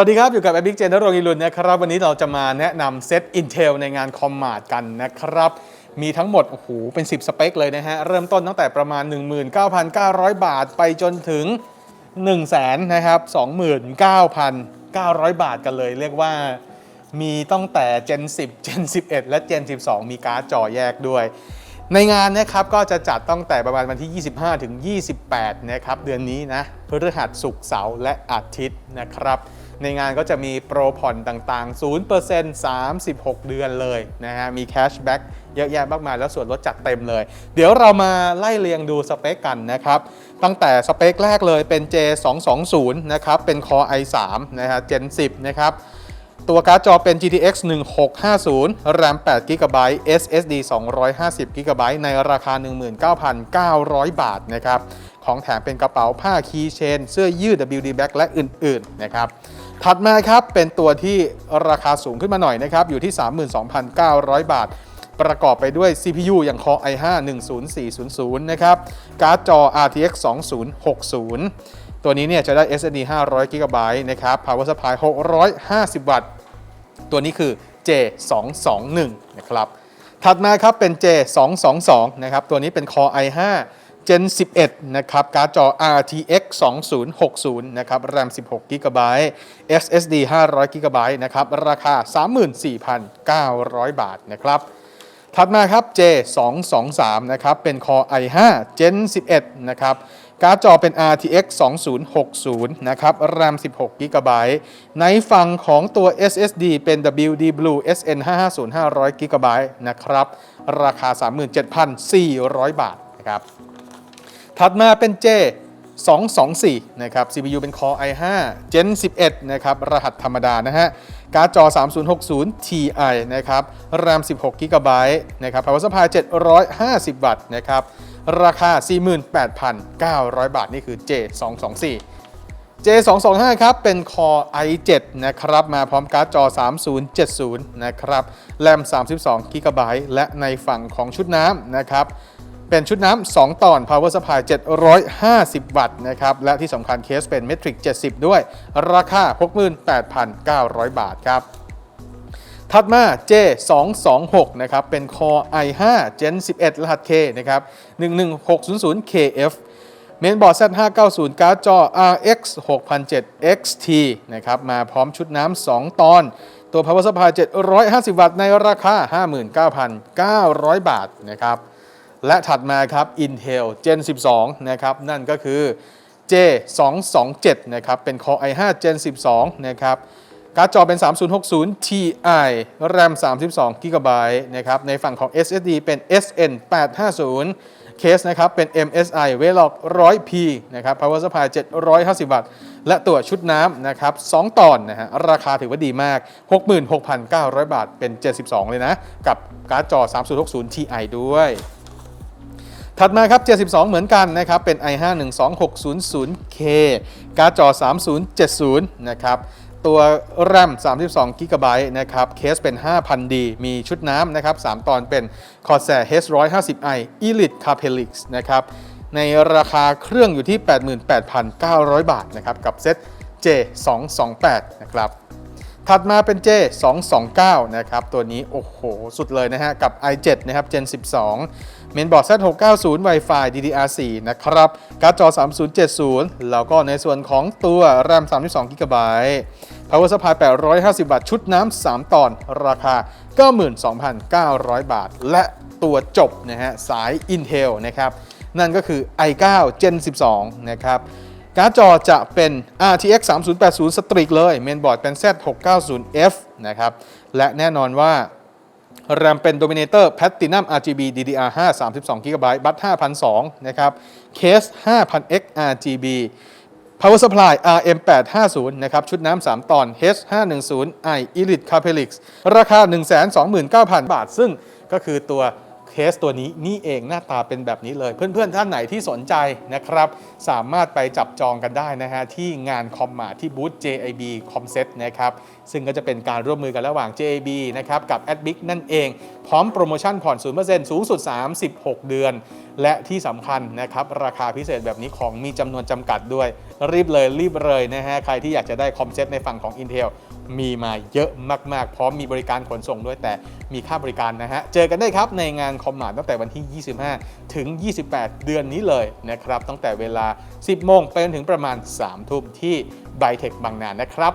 วัสดีครับ อยู่กับ Epic Gen นรงค์อิรุนนะครับ วันนี้เราจะมาแนะนำเซต Intel ในงานคอมมาดกันนะครับ มีทั้งหมด โอ้โห เป็น 10 สเปคเลยนะฮะ เริ่มต้นตั้งแต่ประมาณ 19,900 บาทไปจนถึง 1 0 0 0 0แสนนะครับ29,900 บาทกันเลย เรียกว่ามีตั้งแต่ Gen 10 Gen 11 และ Gen 12 มีการ์ดจอแยกด้วย ในงานนะครับก็จะจัดตั้งแต่ประมาณวันที่ 25 ถึง 28 นะครับ เดือนนี้นะพฤหัสศุกร์เสาร์และอาทิตย์นะครับ ในงานก็จะมีโปรผ่อนต่างๆ 0% 36 เดือนเลยนะฮะ มีแคชแบ็กเยอะแยะมากมายแล้วส่วนลดจัดเต็มเลย เดี๋ยวเรามาไล่เรียงดูสเปคกันนะครับ ตั้งแต่สเปคแรกเลยเป็น J220 นะครับ เป็น Core i3 นะฮะ Gen 10 นะครับ ตัวการ์ดจอเป็น GTX 1650 RAM 8 GB SSD 250 GB ในราคา 19,900 บาทนะครับ ของแถมเป็นกระเป๋าผ้าคีย์เชน เสื้อยืด WD Back และอื่น ๆ นะครับ ถัดมาครับ เป็นตัวที่ราคาสูงขึ้นมาหน่อยนะครับ อยู่ที่ 32,900 บาท ประกอบไปด้วย CPU อย่าง Core i5 10400 นะครับ การ์ดจอ RTX 2060 ตัวนี้เนี่ยจะได้ SSD 500 GB นะครับ Power Supply 650 วัตต์ ตัวนี้คือ J221 นะครับ ถัดมาครับเป็น J222 นะครับ ตัวนี้เป็น Core i5 Gen 11 นะครับ การ์ดจอ RTX 2060 นะครับ RAM 16 GB SSD 500 GB นะครับ ราคา 34,900 บาทนะครับถัดมาครับ J223 นะครับ เป็น Core i5 Gen 11 นะครับ การ์ดจอเป็น RTX 2060 นะครับ RAM 16 GB ในฝั่งของตัว SSD เป็น WD Blue SN 550 500 GB นะครับ ราคา 37,400 บาทนะครับ ถัดมาเป็น J 224 นะครับ CPU เป็น Core i5 Gen 11 นะครับ รหัสธรรมดานะฮะ การ์ดจอ 3060 Ti นะครับ RAM 16 GB นะครับ Power Supply 750 วัตต์นะครับ ราคา 48,900 บาท นี่คือ J 224 J225 ครับ เป็น Core i7 นะครับ มาพร้อมการ์ดจอ 3070 นะครับแรม32 GB และในฝั่งของชุดน้ำนะครับ เป็นชุดน้ำ2ตอน Power Supply 750 วัตต์นะครับ และที่สำคัญเคสเป็น Metric 70 ด้วย ราคา 68,900 บาทครับ ถัดมา J226 นะครับ เป็น Core i5 Gen 11 รหัส K นะครับ 11600KF เมนบอร์ด Z590 การ์ดจอ RX 6007 XT นะครับ มาพร้อมชุดน้ำ2ตอนตัว Power Supply 750 วัตต์ในราคา 59,900 บาทนะครับ และถัดมาครับ Intel Gen 12 นะครับ นั่นก็คือ J227 นะครับ เป็น Core i5 Gen 12 นะครับ การ์ดจอเป็น 3060 Ti RAM 32 GB นะครับ ในฝั่งของ SSD เป็น SN 850เคสนะครับ เป็น MSI Velox 100P นะครับ Power Supply 750 วัตต์ และตัวชุดน้ำนะครับ 2 ตอนนะฮะ ราคาถือว่าดีมาก 66,900 บาท เป็น 72 เลยนะ กับการ์ดจอ 3060 Ti ด้วย ถัดมาครับ 72 เหมือนกันนะครับ เป็น i5 12600K การ์ดจอ 3070 นะครับ ตัว RAM 32 GB นะครับ เคสเป็น 5,000D มีชุดน้ำนะครับ 3 ตอนเป็น Corsair H150i Elite Capelix นะครับ ในราคาเครื่องอยู่ที่ 88,900 บาทนะครับ กับเซ็ต J228 นะครับ ถัดมาเป็น J 2 2 9 นะครับ ตัวนี้ โอ้โห สุดเลยนะฮะ กับ i7 นะครับ Gen 12 เมนบอร์ด Z690 Wi-Fi DDR4 นะครับ การ์ดจอ 3070 แล้วก็ในส่วนของตัว RAM 32 GB Power Supply 850 วัตต์ชุดน้ำ 3 ตอน ราคา 92,900 บาท และตัวจบนะฮะ สาย Intel นะครับ นั่นก็คือ i9 Gen 12 นะครับ การ์ดจอจะเป็น RTX 3080 Strix เลย เมนบอร์ดเป็น Z690F นะครับ และแน่นอนว่า แรมเป็น Dominator Platinum RGB DDR5 32 GB บัต5,002นะครับ เคส 5,000X RGB Power Supply RM850 นะครับ ชุดน้ำ 3 ตอน H510i Elite Capelix ราคา 129,000 บาท ซึ่งก็คือตัว เคสตัวนี้นี่เองหน้าตาเป็นแบบนี้เลย เพื่อนๆ ท่านไหนที่สนใจนะครับ สามารถไปจับจองกันได้นะฮะที่งานคอมมาที่บูธ JIB Comset นะครับซึ่งก็จะเป็นการร่วมมือกันระหว่าง JIB นะครับกับ a d b i c นั่นเอง พร้อมโปรโมชั่นผ่อน 0%สูงสุด 36 เดือน และที่สำคัญนะครับ ราคาพิเศษแบบนี้ของมีจำนวนจำกัดด้วย รีบเลยรีบเลยนะฮะใครที่อยากจะได้คอมเซ็ตในฝั่งของ Intel มีมาเยอะมากๆ พร้อมมีบริการขนส่งด้วยแต่มีค่าบริการนะฮะ เจอกันได้ครับในงานคอมมานตั้งแต่วันที่ 25 ถึง 28 เดือนนี้เลยนะครับ ตั้งแต่เวลา 10 โมงไปจนถึงประมาณ 3 ทุ่มที่ไบเทคบางนานะครับ